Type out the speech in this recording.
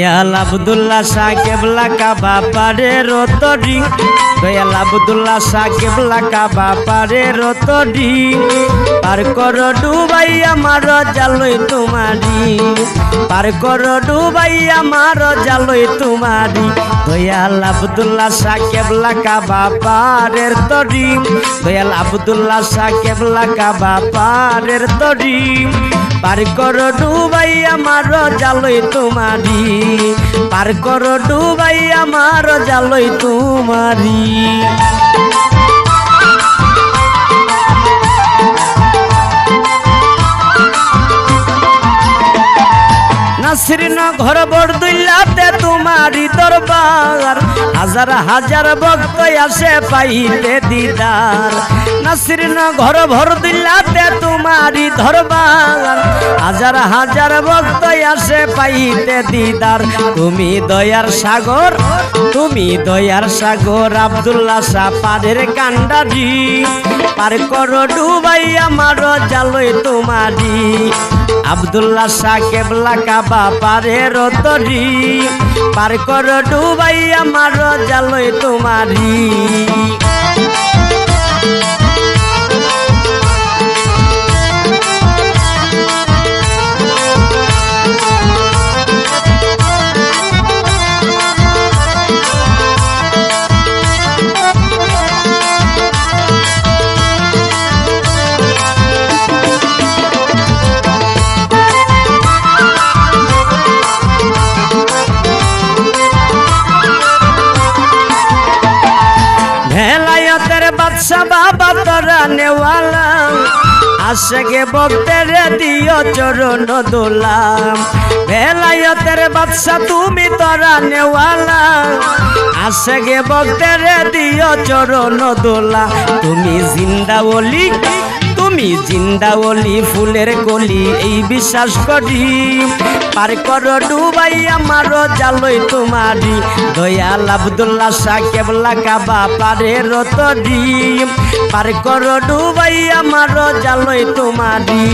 দয়াল আবদুল্লাহ শাহ কেবলা কাবা পারে রতডি। দয়াল আবদুল্লাহ শাহ কেবলা কাবা পারে রতডি। পার কর ডুবাই আমার জালই তোমারি। পার কর ডুবাই আমার জালই তোমারি। দয়াল আবদুল্লাহ শাহ কেবলা কাবা পারের তরি দয়াল আবদুল্লাহ শাহ কেবলা কাবা পারের তরি পার কর ডুবাই আমার জালই তোমারি। পার কর ডুবাই আমার জালই তোমারি। ঘর বরদুল্লাতে তোমারি দরবার, হাজার হাজার ভক্ত আসে পাইতে দিদার। নাসরিন ঘর ভর ভরদুল্লাতে তোমারি দরবার। হাজার হাজার ভক্ত আসে পাইতে দিদার। তুমি দয়ার সাগর, তুমি দয়ার সাগর, আব্দুল্লাহ শাহ পারের কান্ডারি। পার কর ডুবাই আমার জালই তোমারি আব্দুল্লাহ শাহ কেবলা কাবা পারে রতরি। পার কর ডুবাই আমার জালই তোমারি বাদশা বাবা তোরা নেওয়ালা আশেকে বক্তের দিও চরণ দোলাম। ভেলায়তের বাদশা তুমি তোরা নেওয়ালা আশেকে বক্তের দিও চরণ দোলা তুমি জিন্দা বলি তুমি জিন্দাওলি ফুলের গলি, এই বিশ্বাস করি। পার কর ডুবাই আমার জালই তোমারি। দয়াল আবদুল্লাহ শাহ কেবলা কাবা পারে রতডি পার কর ডুবাই আমার জালই তোমারি।